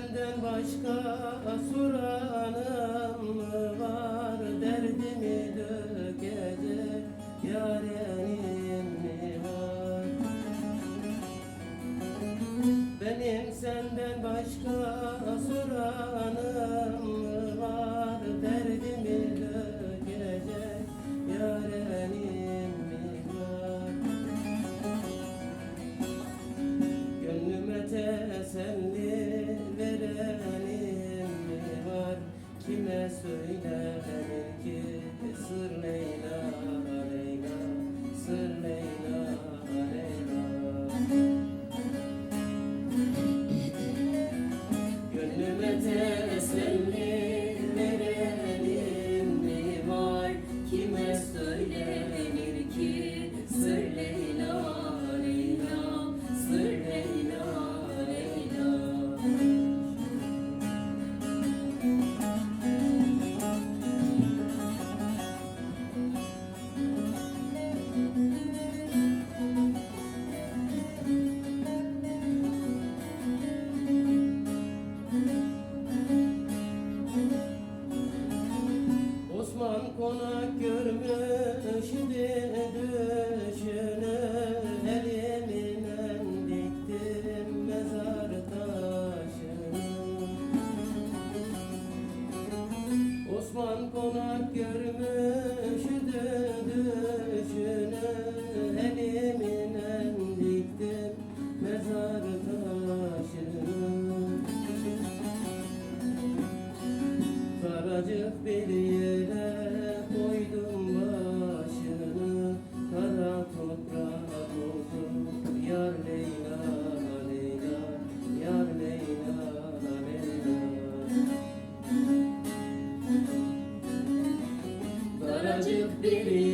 senden başka soranım mı var? Derdimi söyle belki sır Leyla Aleyna sır Leyla Aleyna. Gönlüme teselli konak görmüş düşünü Elimden diktim mezar taşını. Osman konak görmüş düşünü Elimden diktim mezar taşını. Karacık bir yere did it.